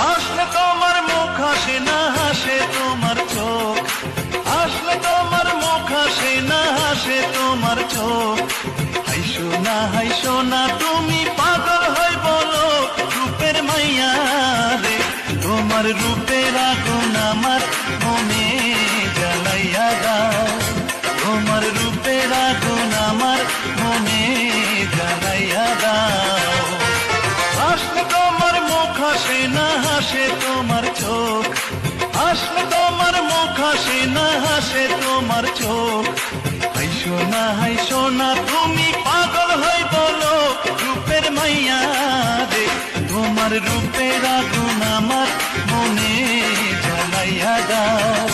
হাসলে তোমার মুখ হাসে না হাসে তোমার চোখ। হাসলে তোমার মুখ হাসে না হাসে তোমার চোখ। হাইসো না হাইসো না, তুমি পাগল হই বলো রূপের মাইয়া রে। তোমার রূপের আগুন আমার মনে জ্বালাইয়া দাও। তোমার রূপের আগুন আমার মনে জ্বালাইয়া দাও। হাসলে তোমার মুখ হাসে না হাসে তোমার চোখ। হাসলে তোমার মুখ হাসে, না হাসে তোমার চোখ। হাইসো না হাইসো না তুমি পাগল হই বলো রূপের মাইয়া রে। তোমার রূপের আগুন আমার মনে জ্বালাইয়া দাও।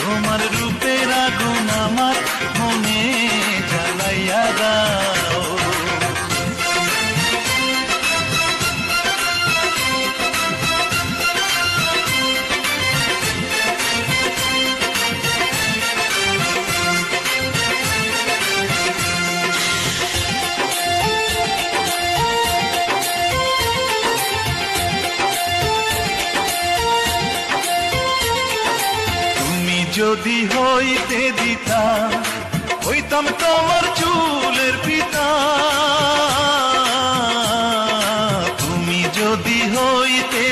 তোমার রূপের আগুন আমার মনে জ্বালাইয়া দাও। যদি হইতে দিতা হইতাম তোমার চুলের পিতা। তুমি যদি হইতে